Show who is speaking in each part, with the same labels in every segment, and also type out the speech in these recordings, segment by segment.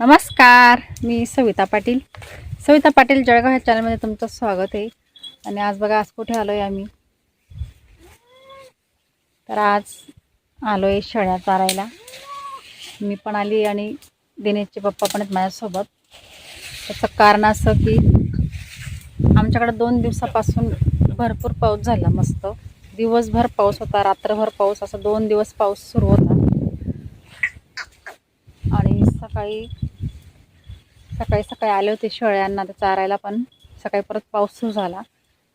Speaker 1: नमस्कार मी सविता पाटील. सविता पाटील जळगाव ह्या चॅनलमध्ये तुमचं स्वागत आहे. आणि आज बघा आज कुठे आलो आहे आम्ही? तर आज आलो आहे शेळ्या चारायला मी पण आली आणि दिनेशचे पप्पा पण आहेत माझ्यासोबत. त्याचं कारण असं की आमच्याकडे दोन दिवसापासून भरपूर पाऊस झाला मस्त. दिवसभर पाऊस होता रात्रभर पाऊस असं दोन दिवस पाऊस सुरू होता आणि सकाळी सकाळी सकाळी आले होते शेळ्यांना ते चारायला पण. सकाळी परत पाऊस सुरू झाला.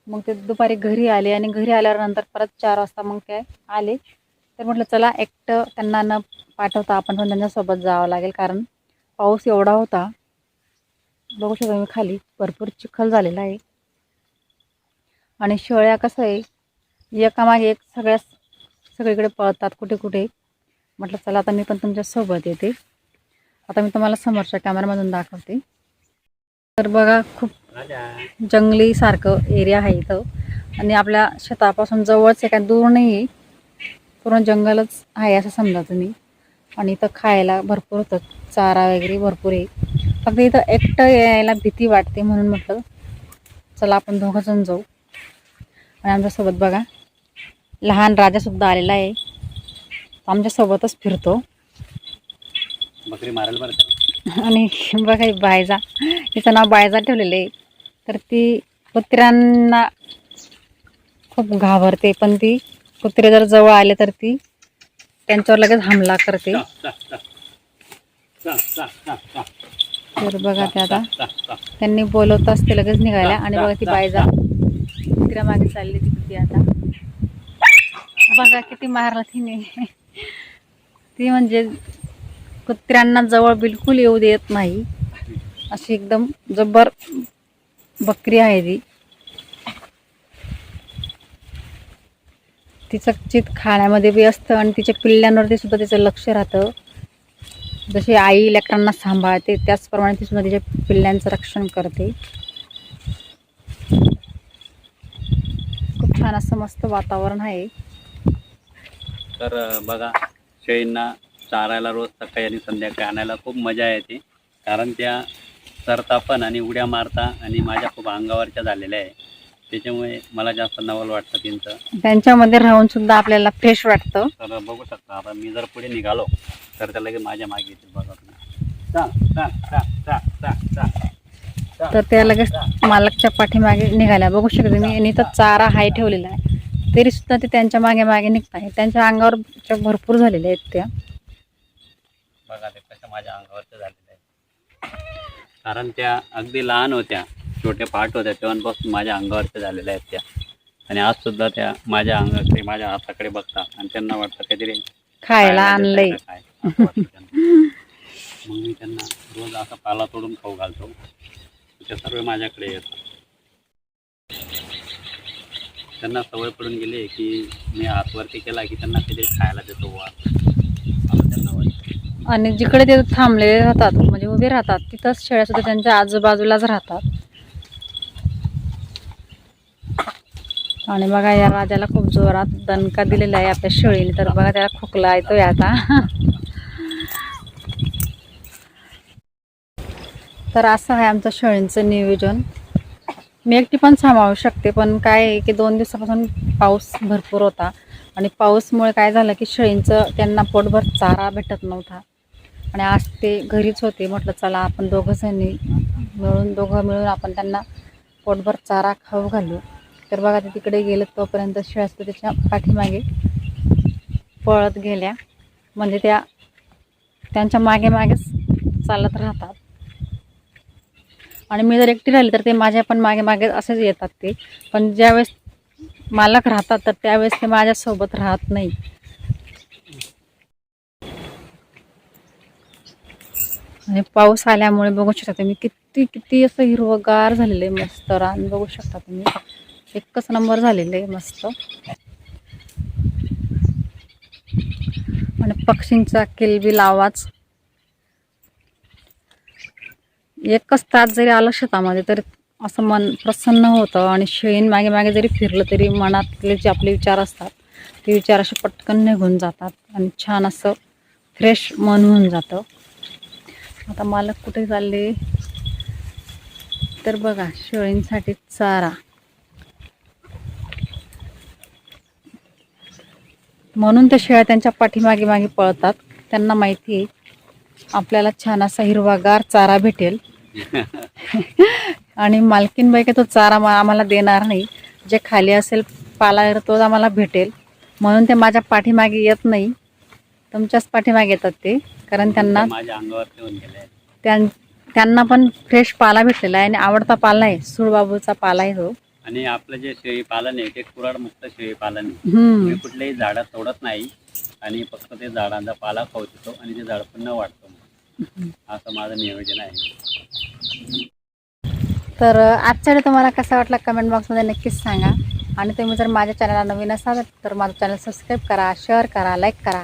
Speaker 1: मग ते दुपारी घरी आले आणि घरी आल्यावर नंतर परत चार वाजता मग काय आले. तर म्हटलं चला एकटं त्यांना न पाठवता आपण पण त्यांच्यासोबत जावं लागेल कारण पाऊस एवढा होता. बघू शकता मी खाली भरपूर चिखल झालेला आहे. आणि शेळ्या कसं आहे एकामागे एक सगळ्या सगळीकडे पळतात कुठे कुठे म्हटलं चला आता मी पण तुमच्यासोबत येते. आता मी तुम्हाला समोरच्या कॅमेरामधून दाखवते. तर बघा खूप जंगली सारखं एरिया आहे इथं. आणि आपल्या शेतापासून जवळच आहे काय दूर नाही आहे पूर्ण जंगलच आहे असं समजा तुम्ही. आणि इथं खायला भरपूर होतं. चारा वगैरे भरपूर आहे. फक्त इथं एकटं यायला भीती वाटते म्हणून म्हटलं चला आपण दोघं जण जाऊ. आणि आमच्यासोबत बघा लहान राजासुद्धा आलेला आहे. आमच्यासोबतच फिरतो.
Speaker 2: बकरी मारेल बरं का?
Speaker 1: आणि बघा बायजा तिचं नाव बायजा ठेवलेलं आहे. तर ती कुत्र्यांना खूप घाबरते पण ती कुत्रे जर जवळ आले तर ती त्यांच्यावर लगेच हमला करते. तर बघा ते आता. त्यांनी बोलवताच ते लगेच निघाल्या आणि बघा ती बायजा कुत्र्या मागे चालली ती किती आता. बघा किती मारला तिने. ती म्हणजे कुत्र्यांना जवळ बिलकुल येऊ देत नाही. अशी एकदम जबर बकरी आहे ती. तिचं चित खाण्यामध्ये बी असतं आणि तिच्या पिल्ल्यांवरती सुद्धा तिचं लक्ष राहतं. जशी आई लेकरांना सांभाळते त्याचप्रमाणे ती सुद्धा तिच्या पिल्ल्यांचं रक्षण करते. खूप छान असं मस्त वातावरण आहे.
Speaker 2: तर बघा शेळींना चारायला रोज सकाळी आणि संध्याकाळी आणायला खूप मजा येते. कारण त्या चरता पण आणि उड्या मारता आणि माझ्या खूप अंगावरच्या झालेल्या आहे. त्याच्यामुळे मला जास्त नवल वाटतं त्यांचं.
Speaker 1: त्यांच्यामध्ये राहून सुद्धा आपल्याला फ्रेश वाटतं.
Speaker 2: तर बघू शकता आता मी जर पुढे निघालो तर त्या लगेच माझ्या मागे येतील बघा
Speaker 1: तर त्या लगेच. मालकच्या पाठीमागे निघाल्या. बघू शकता तुम्ही आणि इथं चारा हाय ठेवलेला आहे. तरी सुद्धा ते त्यांच्या मागे मागे निघत आहे त्यांच्या अंगावर भरपूर झालेल्या आहेत त्या.
Speaker 2: बघा ते कशा माझ्या अंगावरच्या झालेल्या आहेत कारण त्या अगदी लहान होत्या छोटे पाठ होत्या तेव्हापासून माझ्या अंगावरच्या झालेल्या आहेत त्या. आणि आज सुद्धा त्या माझ्या अंगाकडे माझ्या हाताकडे बघतात आणि त्यांना वाटतं काहीतरी
Speaker 1: खायला आणलंय.
Speaker 2: मग मी त्यांना रोज असा पाला तोडून खाऊ घालतो. ते सर्व माझ्याकडे येतात. त्यांना सवय पडून गेली की मी हातवरती केला की त्यांना काहीतरी खायला देतो वाटतं
Speaker 1: आणि जिकडे ते थांबलेले राहतात म्हणजे उभे राहतात तिथंच शेळ्या सुद्धा त्यांच्या आजूबाजूलाच राहतात. आणि बघा या राजाला खूप जोरात दणका दिलेला आहे आपल्या शेळीने तर बघा त्याला खोकला येतोय आता. तर असं आहे आमचं शेळींचं नियोजन. मी एकटी पण सांभाळू शकते पण काय आहे की दोन दिवसापासून पाऊस भरपूर होता. आणि पाऊसमुळे काय झालं की शेळींचं त्यांना पोटभर चारा भेटत नव्हता. आणि आज ते घरीच होते. म्हटलं चला आपण दोघं जणी मिळून दोघं मिळून आपण त्यांना पोटभर चारा खाऊ घालू. तर बघा ते तिकडे गेलं तोपर्यंत शेळ्या त्याच्या पाठीमागे पळत गेल्या. म्हणजे त्या त्यांच्या मागे मागेच चालत राहतात. आणि मी जर एकटी राहिली तर ते माझ्या पण मागे मागे असेच येतात ते. पण ज्यावेळेस मालक राहतात तर त्यावेळेस ते माझ्यासोबत राहत नाही. आणि पाऊस आल्यामुळे बघू शकता तुम्ही किती किती असं हिरवगार झालेलं आहे मस्त रान बघू शकता तुम्ही एकच नंबर झालेलं आहे मस्त. आणि पक्षींचा किलबिल आवाज. एकच तास जरी आलं शेतामध्ये तरी असं मन प्रसन्न होतं आणि शेण मागे मागे जरी फिरलं तरी मनातले जे आपले विचार असतात ते विचार असे पटकन निघून जातात आणि छान असं फ्रेश मन होऊन जातं. आता मालक कुठे चालले? तर बघा शेळींसाठी चारा. म्हणून त्या शेळ्या त्यांच्या पाठीमागे मागे पळतात. त्यांना माहिती आहे आपल्याला छान असा हिरवागार चारा भेटेल. आणि मालकीनबाई काही तो चारा आम्हाला देणार नाही. जे खाली असेल पाला तोच आम्हाला भेटेल. म्हणून ते माझ्या पाठीमागे येत नाही. तुमच्याच पाठीमागे येतात ते कारण त्यांना
Speaker 2: माझ्या अंगावर ठेवून गेले.
Speaker 1: त्यां त्यांना पण फ्रेश पाला भेटलेला आहे आणि आवडता पाला आहे. सूळबाबूचा पाला आहे तो
Speaker 2: आणि आपलं जे शेळी पालन आहे ते कुराड मुक्त शेळी पालन आहे.
Speaker 1: हम्म.
Speaker 2: मी कुठलेही झाडं तोडत नाही आणि फक्त ते झाडांचा पाला खाऊ देतो आणि ते झाड पुन्हा वाढतो. असं माझं नियोजन आहे.
Speaker 1: तर अ, आजचा व्हिडिओ तुम्हाला कसा वाटला कमेंट बॉक्समध्ये नक्कीच सांगा. आणि तुम्ही जर माझ्या चॅनलला नवीन असाल तर माझं चॅनल सबस्क्राईब करा शेअर करा लाईक करा.